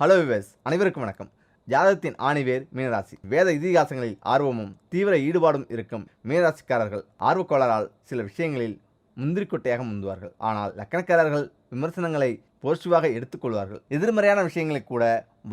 Hello wives அனைவருக்கும் வணக்கம். ஜாதகத்தின் ஆணிவேர் மீனராசி. வேத இதிகாசங்களில் ஆர்வமும் தீவிர ஈடுபாடும் இருக்கும் மீனராசிக்காரர்கள் ஆர்வக்கோளரால் சில விஷயங்களில் முந்திரிக்கொட்டையாக முந்துவார்கள். ஆனால் லக்கணக்காரர்கள் விமர்சனங்களை போர்ச்சுவாக எடுத்துக்கொள்வார்கள். எதிர்மறையான விஷயங்களை கூட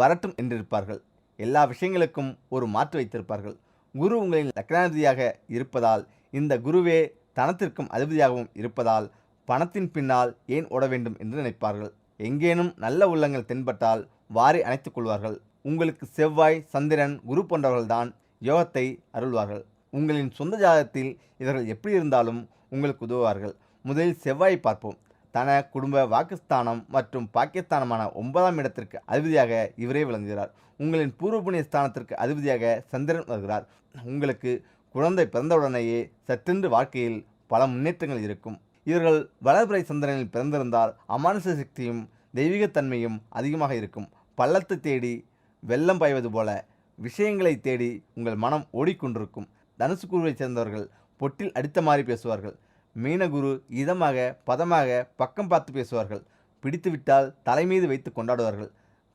வரட்டும் என்றிருப்பார்கள். எல்லா விஷயங்களுக்கும் ஒரு மாற்று வைத்திருப்பார்கள். குரு உங்களின் லக்னாதிபதியாக இருப்பதால் இந்த குருவே தனத்திற்கும் அதிபதியாகவும் இருப்பதால் பணத்தின் பின்னால் ஏன் ஓட வேண்டும் என்று நினைப்பார்கள். எங்கேனும் நல்ல உள்ளங்கள் தென்பட்டால் வாரி அணைத்துக் கொள்வார்கள். உங்களுக்கு செவ்வாய் சந்திரன் குரு போன்றவர்கள்தான் யோகத்தை அருள்வார்கள். உங்களின் சொந்த ஜாதகத்தில் இவர்கள் எப்படி இருந்தாலும் உங்களுக்கு உதவுவார்கள். முதலில் செவ்வாய் பார்ப்போம். தன குடும்ப பாகிஸ்தானம் மற்றும் பாகிஸ்தானமான ஒன்பதாம் இடத்திற்கு அதிபதியாக இவரே விளங்குகிறார். உங்களின் பூர்வ புண்ணிய ஸ்தானத்திற்கு அதிபதியாக சந்திரன் வருகிறார். உங்களுக்கு குழந்தை பிறந்தவுடனேயே சற்றென்று வாழ்க்கையில் பல முன்னேற்றங்கள் இருக்கும். இவர்கள் வளர்பிறை சந்திரனில் பிறந்திருந்தால் அமானுஷ சக்தியும் தெய்வீகத்தன்மையும் அதிகமாக இருக்கும். பள்ளத்து தேடி வெள்ளம் பாய்வது போல விஷயங்களை தேடி உங்கள் மனம் ஓடிக்கொண்டிருக்கும். தனுசு குருவைச் சேர்ந்தவர்கள் பொட்டில் அடித்த மாதிரி பேசுவார்கள். மீனகுரு இதமாக பதமாக பக்கம் பார்த்து பேசுவார்கள். பிடித்துவிட்டால் தலைமீது வைத்து கொண்டாடுவார்கள்.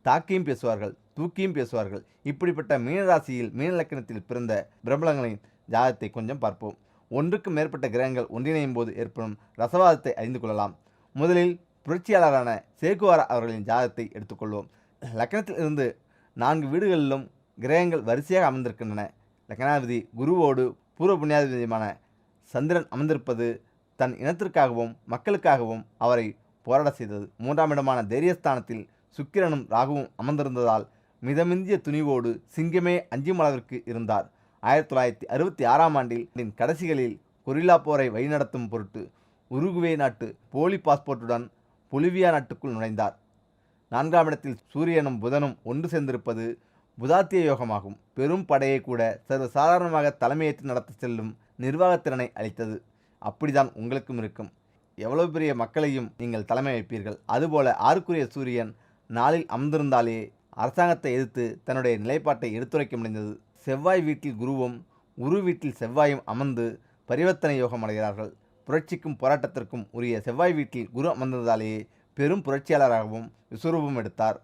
தாக்கியும் பேசுவார்கள் தூக்கியும் பேசுவார்கள். இப்படிப்பட்ட மீனராசியில் மீனலக்கணத்தில் பிறந்த பிரபலங்களின் ஜாதகத்தை கொஞ்சம் பார்ப்போம். ஒன்றுக்கு மேற்பட்ட கிரகங்கள் ஒன்றிணையும் போது ஏற்படும் ரசவாதத்தை அறிந்து கொள்ளலாம். முதலில் புரட்சியாளரான சேகுவாரா அவர்களின் ஜாதகத்தை எடுத்துக்கொள்வோம். லக்னத்தில் இருந்து நான்கு வீடுகளிலும் கிரகங்கள் வரிசையாக அமர்ந்திருக்கின்றன. லக்னாதிபதி குருவோடு பூர்வ புண்ணியாதிபதியுமான சந்திரன் அமர்ந்திருப்பது தன் இனத்திற்காகவும் மக்களுக்காகவும் அவரை போராட செய்தது. மூன்றாம் இடமான தைரியஸ்தானத்தில் சுக்கிரனும் ராகுவும் அமர்ந்திருந்ததால் மிதமிந்திய துணிவோடு சிங்கமே அஞ்சும் அளவிற்கு இருந்தார். ஆயிரத்தி தொள்ளாயிரத்தி அறுபத்தி ஆறாம் ஆண்டில் கடைசிகளில் கொரில்லா போரை வழிநடத்தும் பொருட்டு உருகுவே நாட்டு போலி பாஸ்போர்ட்டுடன் பொலிவியா நாட்டுக்குள் நுழைந்தார். நான்காம் இடத்தில் சூரியனும் புதனும் ஒன்று சேர்ந்திருப்பது புதாத்திய யோகமாகும். பெரும் படையை கூட சர்வ சாதாரணமாக தலைமையேற்று நடத்த செல்லும் நிர்வாகத்திறனை அளித்தது. அப்படிதான் உங்களுக்கும் இருக்கும். எவ்வளவு பெரிய மக்களையும் நீங்கள் தலைமை வைப்பீர்கள். அதுபோல ஆறுக்குரிய சூரியன் நாளில் அமர்ந்திருந்தாலே அரசாங்கத்தை எதிர்த்து தன்னுடைய நிலைப்பாட்டை எடுத்துரைக்க முடிந்தது. செவ்வாய் வீட்டில் குருவும் குரு வீட்டில் செவ்வாயும் அமர்ந்து பரிவர்த்தனை யோகம் அடைகிறார்கள். புரட்சிக்கும் போராட்டத்திற்கும் உரிய செவ்வாய் வீட்டில் குரு அமர்ந்ததாலேயே பெரும் புரட்சியாளராகவும் விஸ்வரூபம் எடுத்தார்.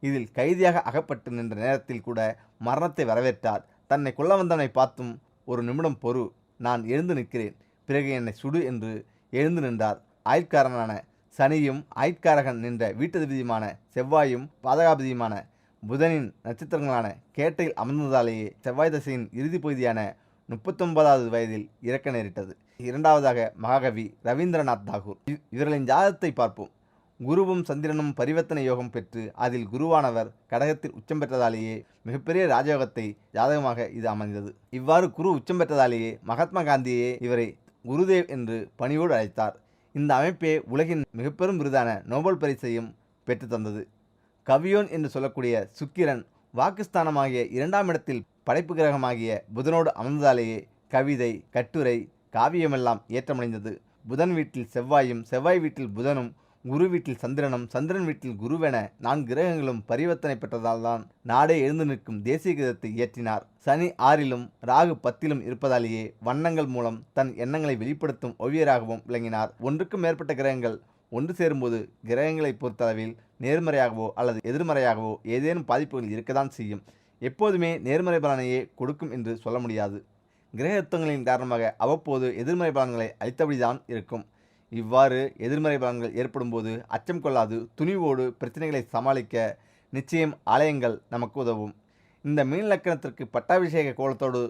இதில் கைதியாக அகப்பட்டு நின்ற நேரத்தில் கூட மரணத்தை வரவேற்றார். தன்னை கொல்ல வந்தவனை பார்த்தும் ஒரு நிமிடம் பொறு நான் எழுந்து நிற்கிறேன். பிறகு என்னை சுடு என்று எழுந்து நின்றார். ஆயுட்காரனான சனியும் ஆயுட்காரகன் நின்ற வீட்டதிபதியுமான செவ்வாயும் பாதகாபதியுமான புதனின் நட்சத்திரங்களான கேட்டையில் அமர்ந்ததாலேயே செவ்வாய் தசையின் இறுதி பகுதியான முப்பத்தொன்பதாவது வயதில் இறக்க நேரிட்டது. இரண்டாவதாக மகாகவி ரவீந்திரநாத் தாகூர். இவ்- இவர்களின் ஜாதகத்தை பார்ப்போம். குருவும் சந்திரனும் பரிவர்த்தனை யோகம் பெற்று அதில் குருவானவர் கடகத்தில் உச்சம் பெற்றதாலேயே மிகப்பெரிய ராஜயோகத்தை ஜாதகமாக இது அமைந்தது. இவ்வாறு குரு உச்சம் பெற்றதாலேயே மகாத்மா காந்தியே இவரை குருதேவ் என்று பணியோடு அழைத்தார். இந்த அமைப்பே உலகின் மிகப்பெரும் விருதான நோபல் பரிசையும் பெற்று தந்தது. கவியோன் என்று சொல்லக்கூடிய சுக்கிரன் வாக்குஸ்தானமாகிய இரண்டாம் இடத்தில் படைப்பு கிரகமாகிய புதனோடு அமர்ந்ததாலேயே கவிதை கட்டுரை காவியமெல்லாம் ஏற்றமடைந்தது. புதன் வீட்டில் செவ்வாயும் செவ்வாய் வீட்டில் புதனும் குரு வீட்டில் சந்திரனும் சந்திரன் வீட்டில் குருவென நான் கிரகங்களும் பரிவர்த்தனை பெற்றதால்தான் நாடே எழுந்து நிற்கும் தேசிய கீதத்தை இயற்றினார். சனி ஆறிலும் ராகு பத்திலும் இருப்பதாலேயே வண்ணங்கள் மூலம் தன் எண்ணங்களை வெளிப்படுத்தும் ஓவியராகவும் விளங்கினார். ஒன்றுக்கும் மேற்பட்ட கிரகங்கள் ஒன்று சேரும்போது கிரகங்களை பொறுத்தளவில் நேர்மறையாகவோ அல்லது எதிர்மறையாகவோ ஏதேனும் பாதிப்புகள் இருக்கதான் செய்யும். எப்போதுமே நேர்மறை பலனையே கொடுக்கும் என்று சொல்ல முடியாது. கிரகத்துவங்களின் காரணமாக அவ்வப்போது எதிர்மறை பலன்களை அளித்தபடிதான் இருக்கும். இவ்வாறு எதிர்மறை பலன்கள் ஏற்படும்போது அச்சம் கொள்ளாது துணிவோடு பிரச்சனைகளை சமாளிக்க நிச்சயம் ஆலயங்கள் நமக்கு உதவும். இந்த மீன் லக்கணத்திற்கு பட்டாபிஷேக கோலத்தோடு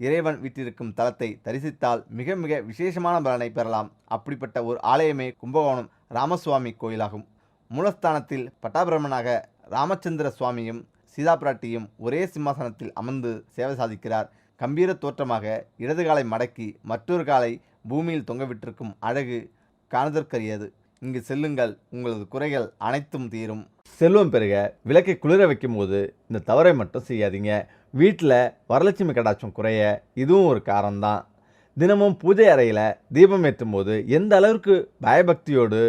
இறைவன் வீட்டிருக்கும் தலத்தை தரிசித்தால் மிக மிக விசேஷமான பலனை பெறலாம். அப்படிப்பட்ட ஒரு ஆலயமே கும்பகோணம் ராமசுவாமி கோயிலாகும். மூலஸ்தானத்தில் பட்டாபிரமனாக ராமச்சந்திர சுவாமியும் சீதாபிராட்டியும் ஒரே சிம்மாசனத்தில் அமர்ந்து சேவை சாதிக்கிறார். கம்பீர தோற்றமாக இடது காலை மடக்கி மற்றொரு காலை பூமியில் தொங்கவிட்டிருக்கும் அழகு காணுதற்கரியது இங்கு செல்லுங்கள் உங்களது குறைகள் அனைத்தும் தீரும். செல்வம் பெருக விளக்கை குளிர வைக்கும் போது இந்த தவறை மட்டும் செய்யாதீங்க. வீட்டில் வரலட்சுமி கடாட்சம் குறைய இதுவும் ஒரு காரணம்தான். தினமும் பூஜை அறையில் தீபம் ஏற்றும் போது எந்த அளவிற்கு பயபக்தியோடு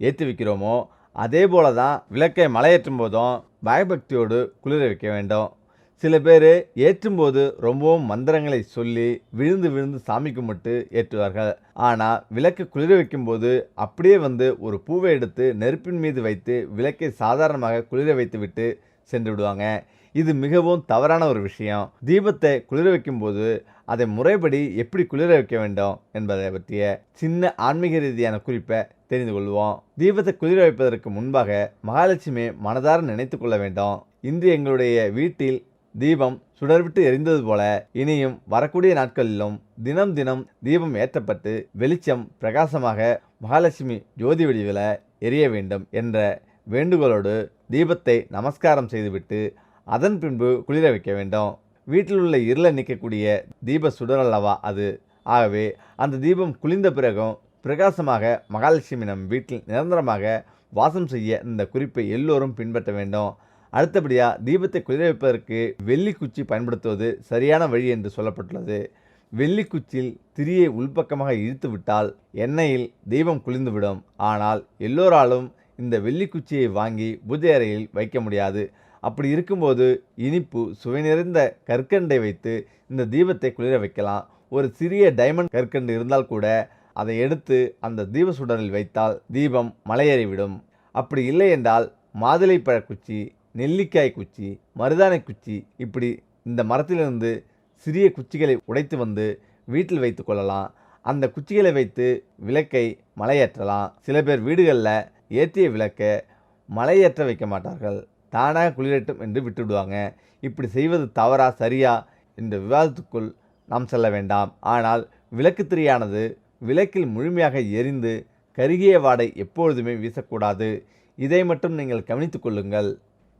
ஏற்றி வைக்கிறோமோ அதே போல தான் விளக்கை மலையேற்றும் போதும் பயபக்தியோடு குளிர வைக்க வேண்டும். சில பேர் ஏற்றும்போது ரொம்பவும் மந்திரங்களை சொல்லி விழுந்து விழுந்து சாமி கும்பிட்டு ஏற்றுவார்கள். ஆனால் விளக்கு குளிர வைக்கும்போது அப்படியே வந்து ஒரு பூவை எடுத்து நெருப்பின் மீது வைத்து விளக்கை சாதாரணமாக குளிர வைத்துவிட்டு சென்று விடுவாங்க. இது மிகவும் தவறான ஒரு விஷயம். தீபத்தை குளிர வைக்கும்போது அதை முறைப்படி எப்படி குளிர வைக்க வேண்டும் என்பதை பற்றிய சின்ன ஆன்மீக ரீதியான குறிப்பை தெரிந்து கொள்வோம். தீபத்தை குளிர வைப்பதற்கு முன்பாக மகாலட்சுமி மனதார நினைத்து கொள்ள வேண்டும். இன்று எங்களுடைய வீட்டில் தீபம் சுடர்விட்டு எரிந்தது போல இனியும் வரக்கூடிய நாட்களிலும் தினம் தினம் தீபம் ஏற்றப்பட்டு வெளிச்சம் பிரகாசமாக மகாலட்சுமி ஜோதி வடிவில் எரிய வேண்டும் என்ற வேண்டுகோளோடு தீபத்தை நமஸ்காரம் செய்துவிட்டு அதன் பின்பு குளிர வைக்க வேண்டும். வீட்டில் உள்ள இருளை நிற்கக்கூடிய தீப சுடர் அல்லவா அது? ஆகவே அந்த தீபம் குளிர்ந்த பிறகும் பிரகாசமாக மகாலட்சுமி நம் வீட்டில் நிரந்தரமாக வாசம் செய்ய இந்த குறிப்பை எல்லோரும் பின்பற்ற வேண்டும். அடுத்தபடியாக தீபத்தை குளிர வைப்பதற்கு வெள்ளி குச்சி பயன்படுத்துவது சரியான வழி என்று சொல்லப்பட்டுள்ளது. வெள்ளி குச்சியில் திரியை உள்பக்கமாக இழுத்து விட்டால் எண்ணெயில் தீபம் குளிர்ந்துவிடும். ஆனால் எல்லோராலும் இந்த வெள்ளி குச்சியை வாங்கி பூஜை அறையில் வைக்க முடியாது. அப்படி இருக்கும்போது இனிப்பு சுவை நிறைந்த கற்கண்டை வைத்து இந்த தீபத்தை குளிர வைக்கலாம் ஒரு சிறிய டைமண்ட் கற்கண்டு இருந்தால் கூட அதை எடுத்து அந்த தீப சுடரில் வைத்தால் தீபம் மலையேறிவிடும். அப்படி இல்லை என்றால் மாதுளைப்பழ குச்சி நெல்லிக்காய் குச்சி மருதானை குச்சி இப்படி இந்த மரத்திலிருந்து சிறிய குச்சிகளை உடைத்து வந்து வீட்டில் வைத்து கொள்ளலாம். அந்த குச்சிகளை வைத்து விளக்கை மலையேற்றலாம். சில பேர் வீடுகளில் ஏற்றிய விளக்கை மலையேற்ற வைக்க மாட்டார்கள். தானாக குளிரட்டும் என்று விட்டுவிடுவாங்க. இப்படி செய்வது தவறா சரியா என்ற விவாதத்துக்குள் நாம் செல்ல வேண்டாம். ஆனால் விளக்கு திரியானது விளக்கில் முழுமையாக எரிந்து கருகிய வாடை எப்பொழுதுமே வீசக்கூடாது. இதை மட்டும் நீங்கள் கவனித்துக் கொள்ளுங்கள்.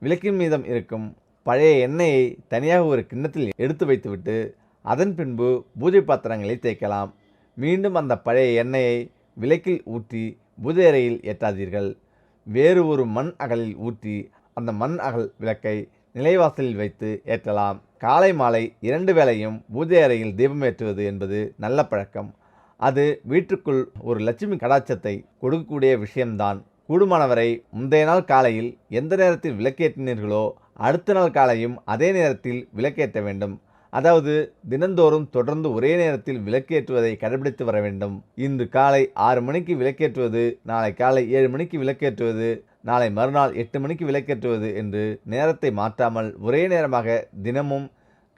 விளக்கின் மீதம் இருக்கும் பழைய எண்ணெயை தனியாக ஒரு கிண்ணத்தில் எடுத்து வைத்துவிட்டு அதன் பின்பு பூஜை பாத்திரங்களை தேய்க்கலாம். மீண்டும் அந்த பழைய எண்ணெயை விளக்கில் ஊற்றி பூஜை அறையில் ஏற்றாதீர்கள். வேறு ஒரு மண் அகலில் ஊற்றி அந்த மண் அகல் விளக்கை நிலைவாசலில் வைத்து ஏற்றலாம். காலை மாலை இரண்டு வேளையும் பூஜை அறையில் தீபம் ஏற்றுவது என்பது நல்ல பழக்கம். அது வீட்டுக்குள் ஒரு லட்சுமி கடாச்சத்தை கொடுக்கக்கூடிய விஷயம்தான். கூடுமானவரை முந்தைய நாள் காலையில் எந்த நேரத்தில் விளக்கேற்றினீர்களோ அடுத்த நாள் காலையும் அதே நேரத்தில் விளக்கேற்ற வேண்டும். அதாவது தினந்தோறும் தொடர்ந்து ஒரே நேரத்தில் விளக்கேற்றுவதை கடைபிடித்து வர வேண்டும். இன்று காலை ஆறு மணிக்கு விளக்கேற்றுவது நாளை காலை ஏழு மணிக்கு விளக்கேற்றுவது நாளை மறுநாள் எட்டு மணிக்கு விளக்கேற்றுவது என்று நேரத்தை மாற்றாமல் ஒரே நேரமாக தினமும்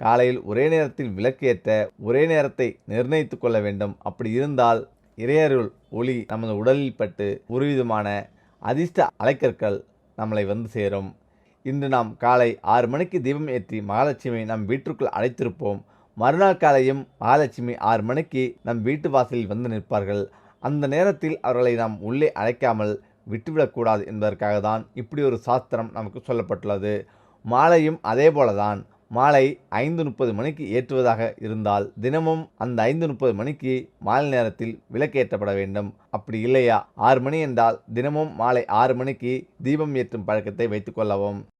காலையில் ஒரே நேரத்தில் விளக்கேற்ற ஒரே நேரத்தை நிர்ணயித்து கொள்ள வேண்டும். அப்படி இருந்தால் இறையருள் ஒளி நமது உடலில் பட்டு ஒருவிதமான அதிர்ஷ்ட அலைக்கற்கள் நம்மளை வந்து சேரும். இன்று நாம் காலை ஆறு மணிக்கு தீபம் ஏற்றி மகாலட்சுமியை நம் வீட்டிற்குள் அழைத்திருப்போம். மறுநாள் காலையும் மகாலட்சுமி ஆறு மணிக்கு நம் வீட்டு வாசலில் வந்து நிற்பார்கள். அந்த நேரத்தில் அவர்களை நாம் உள்ளே அழைக்காமல் விட்டுவிடக்கூடாது என்பதற்காக தான் இப்படி ஒரு சாஸ்திரம் நமக்கு சொல்லப்பட்டுள்ளது. மாலையும் அதே போலதான். மாலை ஐந்து முப்பது மணிக்கு ஏற்றுவதாக இருந்தால் தினமும் அந்த ஐந்து முப்பது மணிக்கு மாலை நேரத்தில் விளக்கேற்றப்பட வேண்டும். அப்படி இல்லையா? ஆறு மணி என்றால் தினமும் மாலை ஆறு மணிக்கு தீபம் ஏற்றும் பழக்கத்தை வைத்துக்கொள்ளவும்